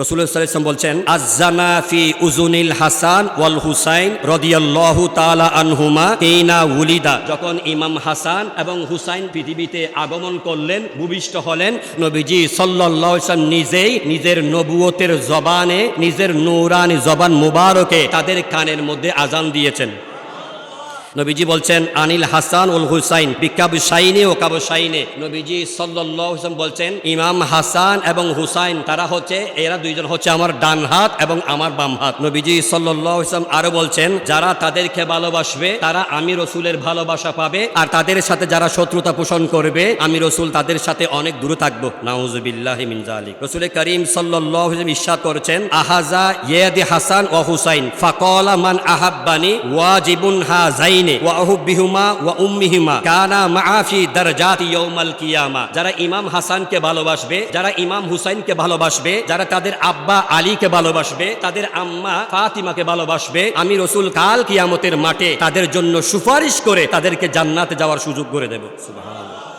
রসুলাম বলছেন আজানা ফি উজুনিল হাসান ওয়াল হুসাইন রদিয়াল্লাহু তাআলা আনহুমা কেইনা উলিদা। যখন ইমাম হাসান এবং হুসাইন পৃথিবীতে আগমন করলেন, ভূমিষ্ঠ হলেন, নবীজি আলাইহি নিজেই নিজের নবুয়তের জবানে, নিজের নূরানি জবান মুবারকে তাদের কানের মধ্যে আজান দিয়েছেন। নবীজি বলছেন, আনিল হাসান উল হুসাইন বিকাবু সাইনে ও কাবু সাইনে নবীজি সাল্লাম বলছেন, ইমাম হাসান এবং হুসাইন, তারা হচ্ছে, এরা দুইজন হচ্ছে আমার ডান হাত এবং আমার বাম হাত। নবীজি সাল্লাম আরও বলছেন, যারা তাদেরকে ভালোবাসবে, তারা আমি রসুলের ভালোবাসা পাবে, আর তাদের সাথে যারা শত্রুতা পোষণ করবে, আমি রসুল তাদের সাথে অনেক দূরে থাকব। নাউজুবিল্লাহ মিন জালিক রসুল করিম সাল্লাহ ইশাদ করেছেন, আহাজা ইয়েদি হাসান ও হুসাইন, ফাকলা মান আহাব্বানি ওয়াজিবুন হা জাইনে ওয়া ওয়া উম্মিহিমা কানা মাআফি দারজাতি ইয়াউমাল কিয়ামা। যারা ইমাম হাসানকে ভালোবাসবে, যারা ইমাম হুসাইনকে ভালোবাসবে, যারা তাদের আব্বা আলীকে ভালোবাসবে, তাদের আম্মা ফাতিমাকে ভালোবাসবে, আমি রসুল কাল কিয়ামতের মাঠে তাদের জন্য সুপারিশ করে তাদেরকে জান্নাতে যাওয়ার সুযোগ করে দেব। সুবহানাল্লাহ।